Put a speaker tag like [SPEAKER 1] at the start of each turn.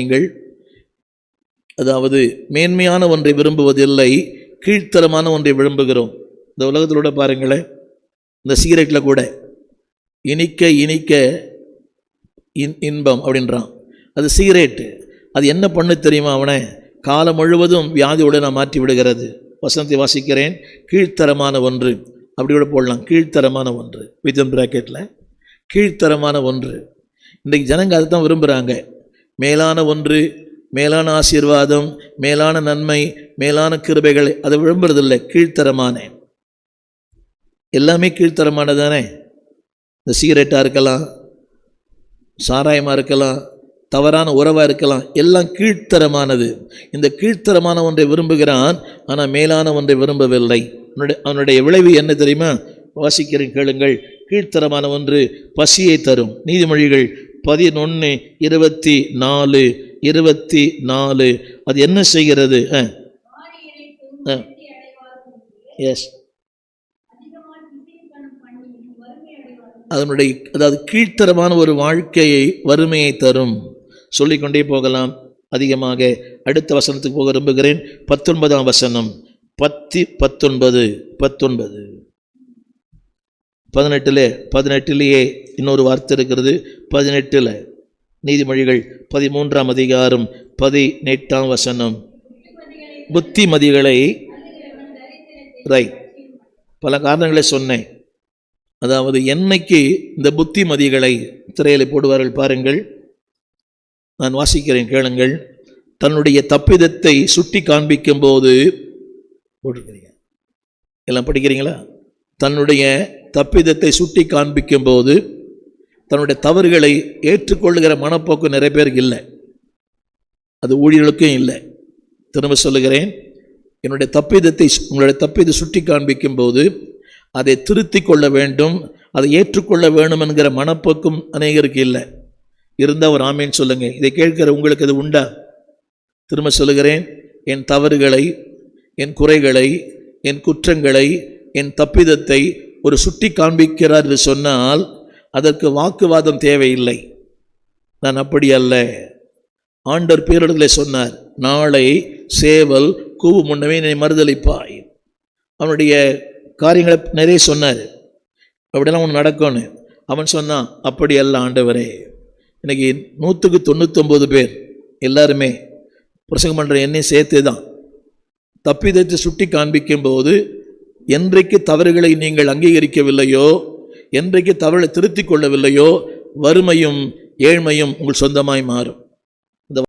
[SPEAKER 1] நீங்கள் அதாவது மேன்மையான ஒன்றை விரும்புவதில்லை கீழ்த்தரமான ஒன்றை விரும்புகிறோம். இந்த உலகத்திலோட பாருங்களேன் இந்த சிகரெட்டில் கூட இனிக்க இனிக்க இன் இன்பம் அப்படின்றான். அது சிகரெட்டு. அது என்ன பண்ணு தெரியுமா அவனை? காலம் முழுவதும் வியாதியோடு நான் மாற்றி விடுகிறது. வசந்தி வாசிக்கிறேன். கீழ்த்தரமான ஒன்று. அப்படி கூட போடலாம். கீழ்த்தரமான ஒன்று. வித்தின் ப்ராக்கெட்டில் கீழ்த்தரமான ஒன்று. இன்றைக்கு ஜனங்க அதை தான் விரும்புகிறாங்க மேலான ஒன்று மேலான ஆசீர்வாதம் மேலான நன்மை மேலான கிருபைகள் அதை விரும்புறதில்லை கீழ்த்தரமான. எல்லாமே கீழ்த்தரமானதானே? இந்த சிகரெட்டாக இருக்கலாம் சாராயமாக இருக்கலாம் தவறான உறவாக இருக்கலாம் எல்லாம் கீழ்த்தரமானது. இந்த கீழ்த்தரமான ஒன்றை விரும்புகிறான் ஆனால் மேலான ஒன்றை விரும்பவில்லை. அவனுடைய அவனுடைய விளைவு என்ன தெரியுமா? வாசிக்கிறேன் கேளுங்கள். கீழ்த்தரமான ஒன்று பசியை தரும். நீதிமொழிகள் பதினொன்று இருபத்தி நாலு இருபத்தி நாலு. அது என்ன செய்கிறது? எஸ் அதனுடைய அதாவது கீழ்த்தரமான ஒரு வாழ்க்கையை வறுமையை தரும். சொல்லிக்கொண்டே போகலாம் அதிகமாக. அடுத்த வசனத்துக்கு போக விரும்புகிறேன். பத்தொன்பதாம் வசனம். பத்தி பத்தொன்பது பத்தொன்பது. பதினெட்டில் பதினெட்டிலேயே இன்னொரு வார்த்தை இருக்கிறது பதினெட்டில். நீதிமொழிகள் பதிமூன்றாம் அதிகாரம் பதினெட்டாம் வசனம். புத்திமதிகளை ரைட் பல காரணங்களை சொன்னேன். அதாவது என்னைக்கு இந்த புத்திமதிகளை திரையில் போடுவார்கள் பாருங்கள். நான் வாசிக்கிறேன் கேளுங்கள். தன்னுடைய தப்பிதத்தை சுட்டி காண்பிக்கும் போது போட்டிருக்கிறீங்க எல்லாம் படிக்கிறீங்களா? தன்னுடைய தப்பிதத்தை சுட்டி காண்பிக்கும் போது தன்னுடைய தவறுகளை ஏற்றுக்கொள்ளுகிற மனப்போக்கு நிறைய பேருக்கு இல்லை. அது ஊழியர்களுக்கும் இல்லை. திரும்ப சொல்லுகிறேன் என்னுடைய தப்பிதத்தை உங்களுடைய தப்பிதை சுட்டி காண்பிக்கும் போது அதை திருத்தி கொள்ள வேண்டும் அதை ஏற்றுக்கொள்ள வேண்டும் என்கிற மனப்போக்கும் அநேகருக்கு இல்லை. இருந்தால் ஒரு ஆமேன்னு சொல்லுங்கள் இதை கேட்கிற உங்களுக்கு அது உண்டா? திரும்ப சொல்லுகிறேன் என் தவறுகளை என் குறைகளை என் குற்றங்களை என் தப்பிதத்தை ஒரு சுட்டி காண்பிக்கிறார் என்று சொன்னால் அதற்கு வாக்குவாதம் தேவையில்லை. நான் அப்படி அல்ல. ஆண்டர் பேரிடத்தில் சொன்னார் நாளை சேவல் கூவு முன்னமே என்னை மறுதளிப்பாய் அவனுடைய காரியங்களை நிறைய சொன்னார். அப்படிலாம் ஒன்று நடக்கும்னு. அவன் சொன்னான் அப்படி அல்ல ஆண்டவரே. இன்றைக்கி நூற்றுக்கு தொண்ணூத்தொம்பது பேர் எல்லாருமே பிரசங்கம் பண்ணுற என்னையும் சேர்த்து தான் தப்பிதத்தை சுட்டி காண்பிக்கும் போது என்றைக்கு தவறுகளை நீங்கள் அங்கீகரிக்கவில்லையோ என்றைக்கு தவறை திருத்திக் கொள்ளவில்லையோ வறுமையும் ஏழ்மையும் உங்கள் சொந்தமாய் மாறும்.